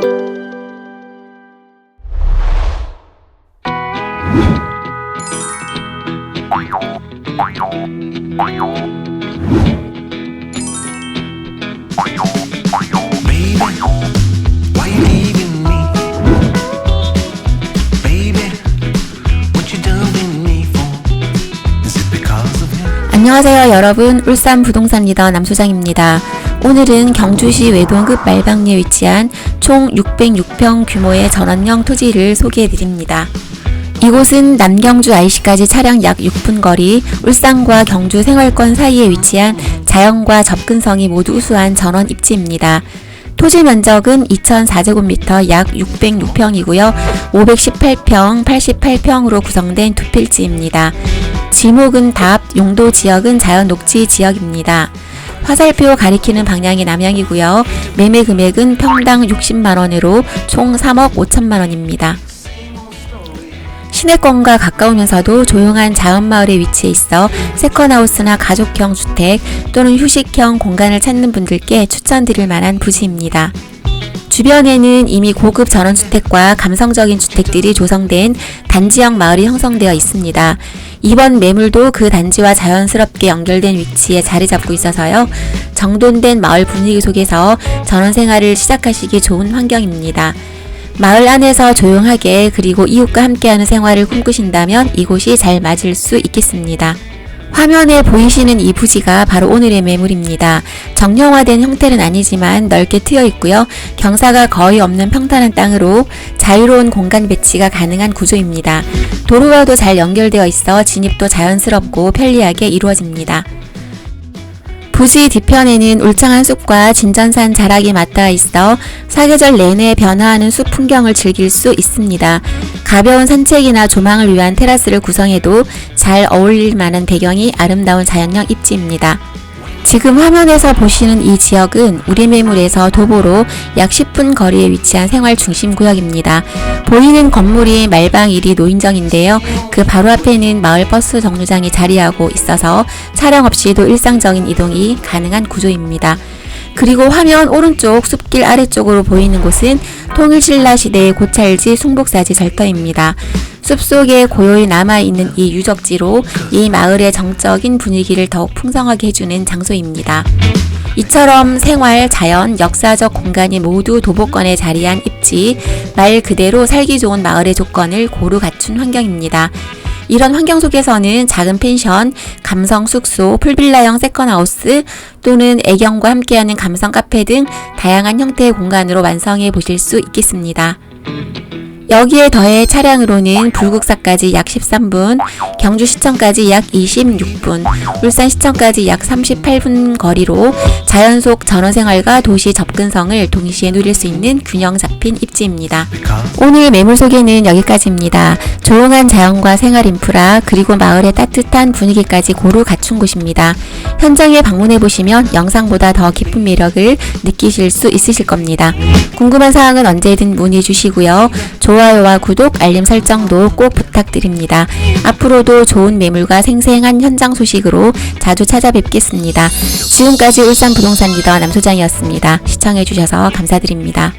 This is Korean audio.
Bye. 안녕하세요 여러분 울산 부동산 리더 남소장입니다. 오늘은 경주시 외동급 말방리에 위치한 총 606평 규모의 전원형 토지를 소개해 드립니다. 이곳은 남경주 IC까지 차량 약 6분 거리, 울산과 경주 생활권 사이에 위치한 자연과 접근성이 모두 우수한 전원 입지입니다. 토지 면적은 2,004제곱미터 약 606평이고요. 518평, 88평으로 구성된 두 필지입니다. 지목은 답, 용도 지역은 자연 녹지 지역입니다. 화살표 가리키는 방향이 남향이고요. 매매 금액은 평당 60만 원으로 총 3억 5천만 원입니다. 시내권과 가까우면서도 조용한 자연마을에 위치해 있어 세컨하우스나 가족형 주택 또는 휴식형 공간을 찾는 분들께 추천드릴 만한 부지입니다. 주변에는 이미 고급 전원주택과 감성적인 주택들이 조성된 단지형 마을이 형성되어 있습니다. 이번 매물도 그 단지와 자연스럽게 연결된 위치에 자리 잡고 있어서요. 정돈된 마을 분위기 속에서 전원 생활을 시작하시기 좋은 환경입니다. 마을 안에서 조용하게 그리고 이웃과 함께하는 생활을 꿈꾸신다면 이곳이 잘 맞을 수 있겠습니다. 화면에 보이시는 이 부지가 바로 오늘의 매물입니다. 정형화된 형태는 아니지만 넓게 트여 있고요. 경사가 거의 없는 평탄한 땅으로 자유로운 공간 배치가 가능한 구조입니다. 도로와도 잘 연결되어 있어 진입도 자연스럽고 편리하게 이루어집니다. 부지 뒤편에는 울창한 숲과 진전산 자락이 맞닿아 있어 사계절 내내 변화하는 숲 풍경을 즐길 수 있습니다. 가벼운 산책이나 조망을 위한 테라스를 구성해도 잘 어울릴 만한 배경이 아름다운 자연형 입지입니다. 지금 화면에서 보시는 이 지역은 우리 매물에서 도보로 약 10분 거리에 위치한 생활 중심 구역입니다. 보이는 건물이 말방 1위 노인정인데요. 그 바로 앞에는 마을 버스 정류장이 자리하고 있어서 차량 없이도 일상적인 이동이 가능한 구조입니다. 그리고 화면 오른쪽 숲길 아래쪽으로 보이는 곳은 통일신라 시대의 고찰지 숭복사지 절터입니다. 숲속에 고요히 남아있는 이 유적지로 이 마을의 정적인 분위기를 더욱 풍성하게 해주는 장소입니다. 이처럼 생활, 자연, 역사적 공간이 모두 도보권에 자리한 입지, 말 그대로 살기 좋은 마을의 조건을 고루 갖춘 환경입니다. 이런 환경 속에서는 작은 펜션, 감성 숙소, 풀빌라형 세컨하우스 또는 애경과 함께하는 감성 카페 등 다양한 형태의 공간으로 완성해 보실 수 있겠습니다. 여기에 더해 차량으로는 불국사까지 약 13분, 경주시청까지 약 26분, 울산시청까지 약 38분 거리로 자연 속 전원생활과 도시 접근성을 동시에 누릴 수 있는 균형 잡힌 입지입니다. 오늘 매물 소개는 여기까지입니다. 조용한 자연과 생활 인프라 그리고 마을의 따뜻한 분위기까지 고루 갖춘 곳입니다. 현장에 방문해 보시면 영상보다 더 깊은 매력을 느끼실 수 있으실 겁니다. 궁금한 사항은 언제든 문의 주시고요. 좋아요와 구독, 알림 설정도 꼭 부탁드립니다. 앞으로도 좋은 매물과 생생한 현장 소식으로 자주 찾아뵙겠습니다. 지금까지 울산 부동산 리더 남소장이었습니다. 시청해 주셔서 감사드립니다.